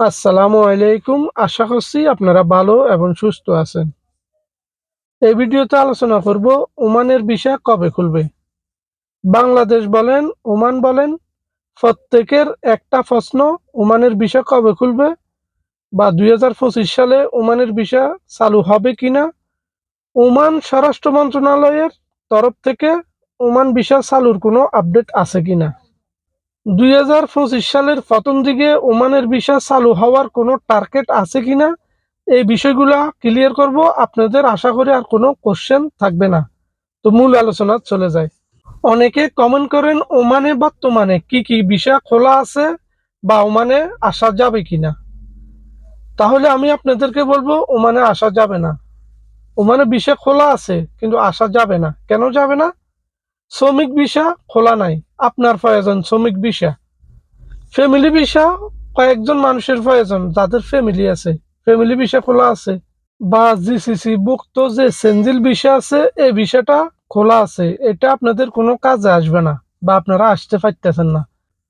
আসসালামু আলাইকুম। আশা করছি আপনারা ভালো এবং সুস্থ আছেন। এই ভিডিওতে আলোচনা করব ওমানের ভিসা কবে খুলবে। বাংলাদেশ বলেন, ওমান বলেন, প্রত্যেকের একটা প্রশ্ন, ওমানের ভিসা কবে খুলবে বা দুই হাজার পঁচিশ সালে ওমানের ভিসা চালু হবে কিনা? ওমান স্বরাষ্ট্র মন্ত্রণালয়ের তরফ থেকে ওমান ভিসা চালুর কোনো আপডেট আছে কিনা? দুই হাজার পঁচিশ সালের প্রথম দিকে ওমানের ভিসা চালু হওয়ার কোনো টার্গেট আছে কিনা, এই বিষয়গুলা ক্লিয়ার করব। আপনাদের আশা করি আর কোনো কোশ্চেন থাকবে না। তো মূল আলোচনা চলে যায়। অনেকে কমেন্ট করেন, ওমানে বর্তমানে কি কি ভিসা খোলা আছে বা ওমানে আসা যাবে কিনা? তাহলে আমি আপনাদেরকে বলব, ওমানে আসা যাবে না। ওমানে ভিসা খোলা আছে, কিন্তু আসা যাবে না। কেন যাবে না? শ্রমিক ভিসা খোলা নাই। আপনার প্রয়োজন শ্রমিক ভিসা। ফ্যামিলি ভিসা কয়েকজন মানুষের প্রয়োজন, যাদের ফ্যামিলি আছে। ফ্যামিলি ভিসা খোলা আছে। বা জিসিসি ভুক্ত যে সেঞ্জিল ভিসা আছে, এই ভিসাটা খোলা আছে। এটা আপনাদের কোনো কাজে আসবে না বা আপনারা আসতে পারতেছেন না।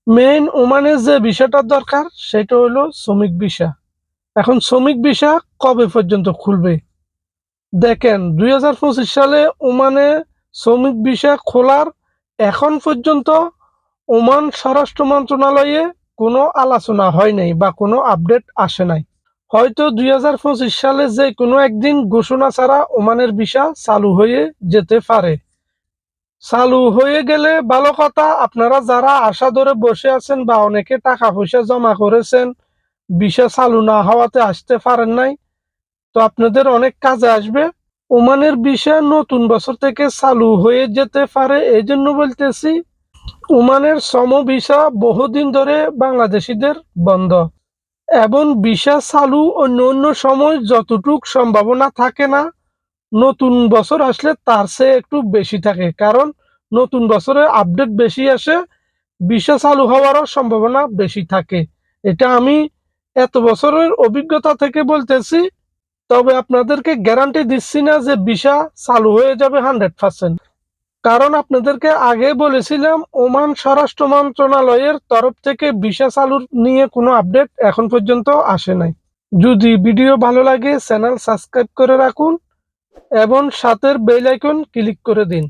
মেইন ওমানে যে ভিসাটার দরকার, সেটা হলো শ্রমিক ভিসা। এখন শ্রমিক ভিসা কবে পর্যন্ত খুলবে? দেখেন, দুই হাজার পঁচিশ সালে ওমানে শ্রমিক ভিসা খোলার এখন পর্যন্ত ওমান স্বরাষ্ট্র মন্ত্রণালয়ে কোনো আলোচনা হয় নাই বা কোনো আপডেট আসে নাই। হয়তো দুই হাজার পঁচিশ সালে যে কোনো একদিন ঘোষণা ছাড়া ওমানের ভিসা চালু হয়ে যেতে পারে। চালু হয়ে গেলে ভালো কথা, আপনারা যারা আশা ধরে বসে আছেন বা অনেকে টাকা পয়সা জমা করেছেন, ভিসা চালু না হওয়াতে আসতে পারেন নাই। তো আপনাদের অনেক কাজে আসবে। ওমানের বিষয় নতুন বছর থেকে চালু হয়ে যেতে পারে এই জন্য বলতেছি, ওমানের শ্রম ভিসা বহুদিন ধরে বাংলাদেশিদের বন্ধ। এবং ভিসা চালু অন্য অন্য সময় যতটুক সম্ভাবনা থাকে না, নতুন বছর আসলে তার চেয়ে একটু বেশি থাকে। কারণ নতুন বছরে আপডেট বেশি আসে, ভিসা চালু হওয়ারও সম্ভাবনা বেশি থাকে। এটা আমি এত বছরের অভিজ্ঞতা থেকে বলতেছি তবে আপনাদেরকে গ্যারান্টি দিচ্ছি না যে ভিসা চালু হয়ে যাবে হান্ড্রেড পার্সেন্ট কারণ আপনাদেরকে আগে বলেছিলাম, ওমান স্বরাষ্ট্র মন্ত্রণালয়ের তরফ থেকে ভিসা চালুর নিয়ে কোনো আপডেট এখন পর্যন্ত আসে নাই। যদি ভিডিও ভালো লাগে চ্যানেল সাবস্ক্রাইব করে রাখুন এবং সাথের বেল আইকন ক্লিক করে দিন।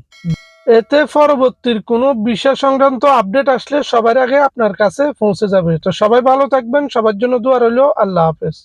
এতে পরবর্তীর কোনো বিষয় সংক্রান্ত আপডেট আসলে সবার আগে আপনার কাছে পৌঁছে যাবে। তো সবাই ভালো থাকবেন, সবার জন্য দোয়া রইল, আল্লাহ হাফেজ।